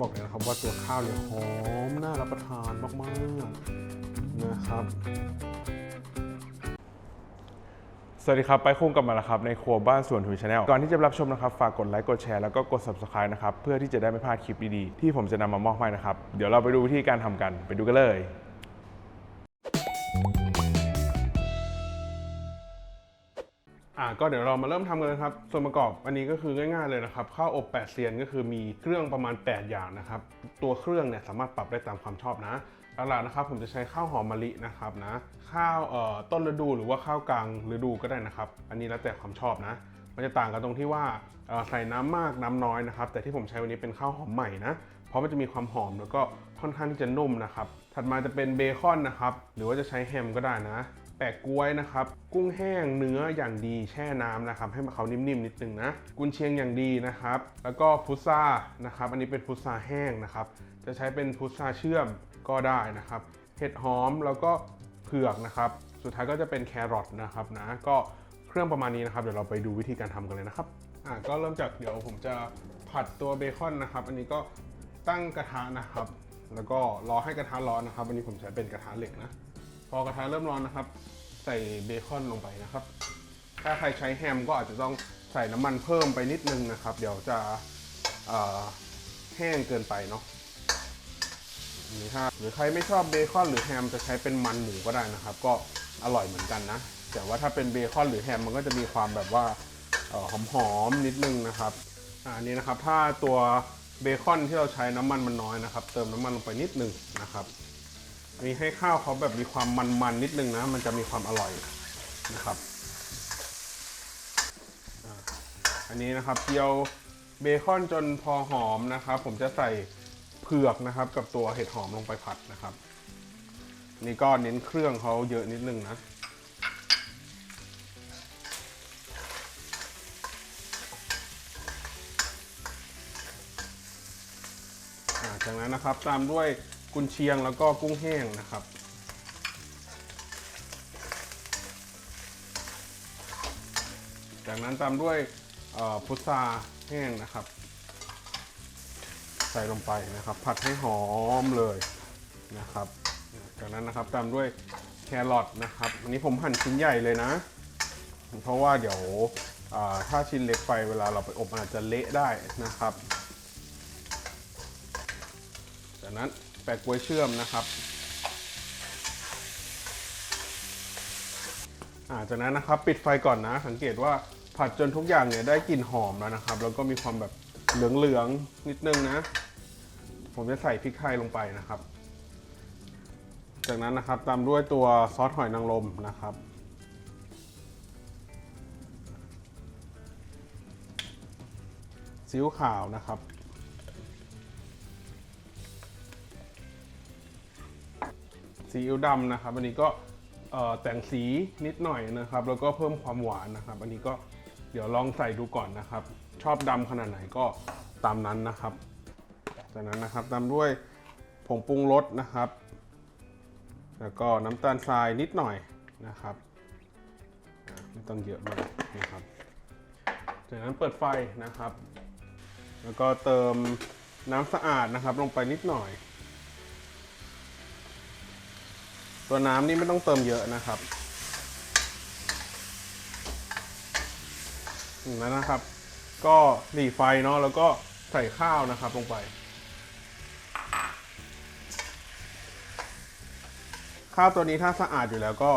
บอกเลยนะครับว่าตัวข้าวเนี่ยหอมน่ารับประทานมากๆนะครับ สวัสดีครับ ไปคุ้งกลับมาแล้วครับ ในครัวบ้านสวนถุยชาแนลก่อนที่จะรับชมนะครับ ฝากกดไลค์กดแชร์แล้วก็กด subscribe นะครับ เพื่อที่จะได้ไม่พลาดคลิปดีๆ ที่ผมจะนำมามอบให้นะครับ เดี๋ยวเราไปดูวิธีการทำกันไปดูกันเลย อ่าก็เดี๋ยวเรามาเริ่มทำกันเลยครับ ส่วนประกอบอันนี้ก็คือง่ายๆเลยนะครับข้าวอบแปดเซียนก็คือมีเครื่องประมาณ 8 อย่างนะครับ ตัวเครื่องเนี่ยสามารถปรับได้ตามความชอบนะหลักๆนะครับผมจะใช้ข้าวหอมมะลินะครับนะข้าวเอ่อต้นฤดูหรือว่าข้าวกลางฤดูก็ได้นะครับ อันนี้แล้วแต่ความชอบนะ มันจะต่างกันตรงที่ว่าใส่น้ำมากน้ำน้อยนะครับ แต่ที่ผมใช้วันนี้เป็นข้าวหอมใหม่นะเพราะมันจะมีความหอมแล้วก็ค่อนข้างที่จะนุ่มนะครับถัดมาจะเป็นเบคอนนะครับหรือว่าจะใช้แฮมก็ได้นะ แปะกล้วยนะครับ กุ้งแห้งเนื้ออย่างดีแช่น้ำนะครับ ให้มันเขานิ่มๆนิดนึงนะ กุนเชียงอย่างดีนะครับ แล้วก็พุทรานะครับ อันนี้เป็นพุทราแห้งนะครับ จะใช้เป็นพุทราเชื่อมก็ได้นะครับ เห็ดหอมแล้วก็เผือกนะครับ สุดท้ายก็จะเป็นแครอทนะครับนะ ก็เครื่องประมาณนี้นะครับ เดี๋ยวเราไปดูวิธีการทำกันเลยนะครับ อะก็เริ่มจากเดี๋ยวผมจะผัดตัวเบคอนนะครับ อันนี้ก็ตั้งกระทะนะครับ แล้วก็รอให้กระทะร้อนนะครับ อันนี้ผมใช้เป็นกระทะเหล็กนะ พอกระทะเริ่มร้อนนะครับ ส่เบคอนลงไปนะครับ ถ้าใครใช้แฮมก็อาจจะต้องใส่น้ำมันเพิ่มไปนิดนึงนะครับ เดี๋ยวจะแห้งเกินไปเนาะอันนี้ถ้าหรือใครไม่ชอบเบคอนหรือแฮมจะใช้เป็นมันหมูก็ได้นะครับ ก็อร่อยเหมือนกันนะ แต่ว่าถ้าเป็นเบคอนหรือแฮมมันก็จะมีความแบบว่าเอ่อหอมๆนิดนึงนะครับอะอันนี้นะครับถ้าตัวเบคอนที่เราใช้น้ำมันมันน้อยนะครับ เติมน้ำมันลงไปนิดนึงนะครับ มีให้ข้าวเขาแบบมีความมันๆนิดนึงนะ มันจะมีความอร่อยนะครับ อันนี้นะครับเจียวเบคอนจนพอหอมนะครับ ผมจะใส่เผือกนะครับ กับตัวเห็ดหอมลงไปผัดนะครับ นี่ก็เน้นเครื่องเขาเยอะนิดนึงนะจากนั้นนะครับตามด้วย กุนเชียงแล้วก็กุ้งแห้งนะครับ จากนั้นตามด้วยพุทราแห้งนะครับ ใส่ลงไปนะครับ ผัดให้หอมเลยนะครับ จากนั้นนะครับตามด้วยแครอทนะครับอันนี้ผมหั่นชิ้นใหญ่เลยนะ เพราะว่าเดี๋ยวถ้าชิ้นเล็กไปเวลาเราไปอบมันอาจจะเละได้นะครับ จากนั้น ปะกล้วยเชื่อมนะครับาจากนั้นนะครับปิดไฟก่อนนะ สังเกตว่าผัดจนทุกอย่างเนี่ยได้กลิ่นหอมแล้วนะครับ แล้วก็มีความแบบเหลืองๆนิดนึงนะ ผมจะใส่พริกไทยลงไปนะครับ จากนั้นนะครับตามด้วยตัวซอสหอยนางรมนะครับซีอิ๊วขาวนะครับ ซีอิ๊วดำนะครับ อันนี้ก็แต่งสีนิดหน่อยนะครับ แล้วก็เพิ่มความหวานนะครับ อันนี้ก็เดี๋ยวลองใส่ดูก่อนนะครับ ชอบดำขนาดไหนก็ตามนั้นนะครับ จากนั้นนะครับตามด้วยผงปรุงรสนะครับ แล้วก็น้ำตาลทรายนิดหน่อยนะครับไม่ต้องเยอะมากนะครับ จากนั้นเปิดไฟนะครับ แล้วก็เติมน้ำสะอาดนะครับ ลงไปนิดหน่อย ตัวน้ำนี่ไม่ต้องเติมเยอะนะครับนั้นนะครับ ก็หลีไฟเนาะแล้วก็ใส่ข้าวนะครับลงไป ข้าวตัวนี้ถ้าสะอาดอยู่แล้วก็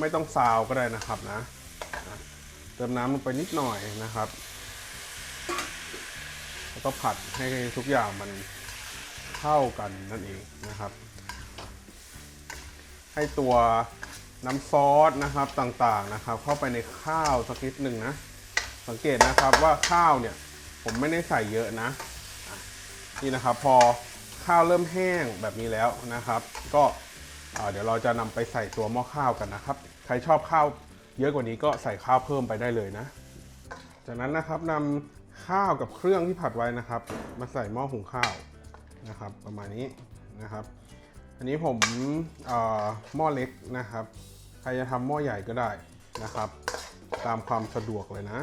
ไม่ต้องซาวก็ได้นะครับนะนะเติมน้ำลงไปนิดหน่อยนะครับ แล้วก็ผัดให้ทุกอย่างมันเข้ากันนั่นเองนะครับ ให้ตัวน้ำซอสนะครับต่างๆนะครับ เข้าไปในข้าวสักนิดหนึ่งนะ สังเกตนะครับว่าข้าวเนี่ยผมไม่ได้ใส่เยอะนะนี่นะครับพอข้าวเริ่มแห้งแบบนี้แล้วนะครับ ก็เดี๋ยวเราจะนำไปใส่ตัวหม้อข้าวกันนะครับ ใครชอบข้าวเยอะกว่านี้ก็ใส่ข้าวเพิ่มไปได้เลยนะ จากนั้นนะครับนำข้าวกับเครื่องที่ผัดไว้นะครับ มาใส่หม้อหุงข้าวนะครับ ประมาณนี้นะครับ อันนี้ผมหม้อเล็กนะครับ ใครจะทำหม้อใหญ่ก็ได้นะครับ ตามความสะดวกเลยนะ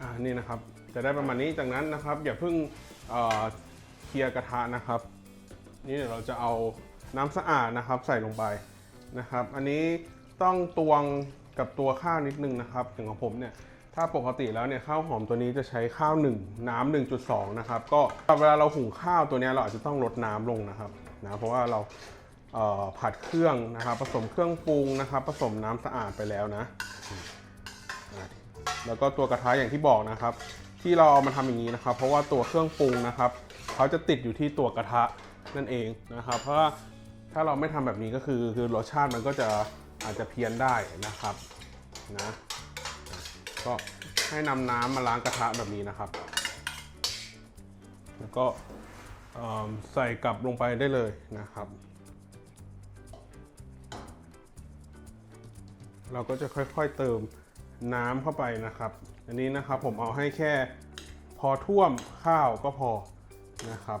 อ่านี่นะครับจะได้ประมาณนี้จากนั้นนะครับ อย่าเพิ่งเคลียร์กระทะนะครับ นี่เดี๋ยวเราจะเอาน้ำสะอาดนะครับ ใส่ลงไปนะครับ อันนี้ต้องตวงกับตัวข้าวนิดนึงนะครับอย่างของผมเนี่ยถ้าปกติแล้วเนี่ยข้าวหอมตัวนี้จะใช้ข้าว 1 น้ำ1.2 นะครับ ก็เวลาเราหุงข้าวตัวนี้เราอาจจะต้องลดน้ำลงนะครับ นะเพราะว่าเราเผัดเครื่องนะครับผสมเครื่องปรุงนะครับผสมน้ำสะอาดไปแล้วนะ แล้วก็ตัวกระทะอย่างที่บอกนะครับ ที่เราเอามาทำอย่างนี้นะครับ เพราะว่าตัวเครื่องปรุงนะครับเขาจะติดอยู่ที่ตัวกระทะนั่นเองนะครับ เพราะว่าถ้าเราไม่ทำแบบนี้ก็คือคือรสชาติมันก็จะอาจจะเพี้ยนได้นะครับนะก็ให้นำน้ำมาล้างกระทะแบบนี้นะครับ แล้วก็ ใส่กลับลงไปได้เลยนะครับ เราก็จะค่อยๆเติมน้ำเข้าไปนะครับ อันนี้นะครับผมเอาให้แค่พอท่วมข้าวก็พอนะครับ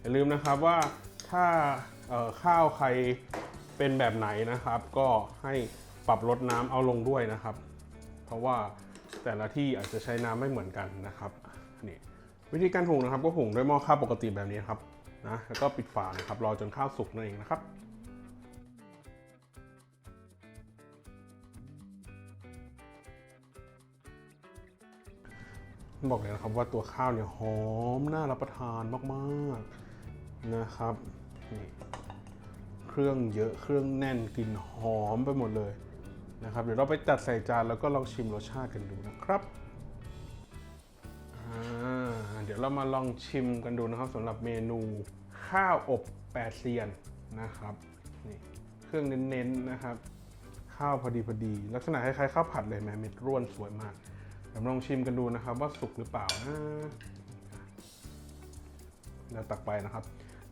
อย่าลืมนะครับว่าถ้าข้าวใครเป็นแบบไหนนะครับ ก็ให้ปรับลดน้ำเอาลงด้วยนะครับ เพราะว่าแต่ละที่อาจจะใช้น้ำไม่เหมือนกันนะครับนี่ วิธีการหุงนะครับก็หุงด้วยหม้อข้าวปกติแบบนี้ครับนะแล้วก็ปิดฝานะครับรอจนข้าวสุกนั่นเองนะครับบอกเลยนะครับว่าตัวข้าวเนี่ยหอมน่ารับประทานมากๆนะครับนี่เครื่องเยอะเครื่องแน่นกลิ่นหอมไปหมดเลยนะครับ เดี๋ยวเราไปจัดใส่จานแล้วก็ลองชิมรสชาติกันดูนะครับ เดี๋ยวเรามาลองชิมกันดูนะครับสำหรับเมนูข้าวอบแปดเซียนนะครับนี่เครื่องเน้นๆนะครับ ข้าวพอดีพอดี ลักษณะคล้ายๆข้าวผัดเลยแม่เม็ดร่วนสวยมากเดี๋ยวลองชิมกันดูนะครับ ว่าสุกหรือเปล่านะแล้วตักไปนะครับ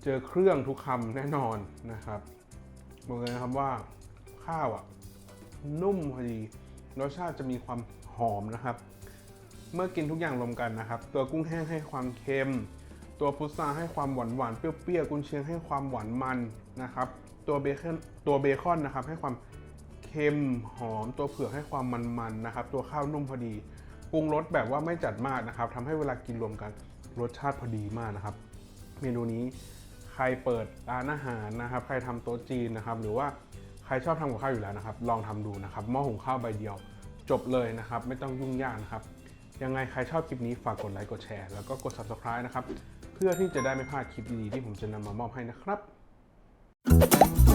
เจอเครื่องทุกคำแน่นอนนะครับบอกเลยนะครับว่าข้าวอะนุ่มพอดีรสชาติจะมีความหอมนะครับ เมื่อกินทุกอย่างรวมกันนะครับ ตัวกุ้งแห้งให้ความเค็ม ตัวพุทราให้ความหวานหวานเปรี้ยวๆกุนเชียงให้ความหวานมันนะครับ ตัวเบคอนตัวเบคอนนะครับให้ความเค็มหอม ตัวเผือกให้ความมันๆนะครับ ตัวข้าวนุ่มพอดีปรุงรสแบบว่าไม่จัดมากนะครับทำให้เวลากินรวมกันรสชาติพอดีมากนะครับ เมนูนี้ใครเปิดร้านอาหารนะครับ ใครทำโต๊ะจีนนะครับ หรือว่าใครชอบทำกับข้าวอยู่แล้วนะครับ ลองทำดูนะครับหม้อหุงข้าวใบเดียว จบเลยนะครับ ไม่ต้องยุ่งยากนะครับ ยังไงใครชอบคลิปนี้ฝากกดไลค์กดแชร์แล้วก็กด subscribe นะครับ เพื่อที่จะได้ไม่พลาดคลิปดีๆที่ผมจะนำมามอบให้นะครับ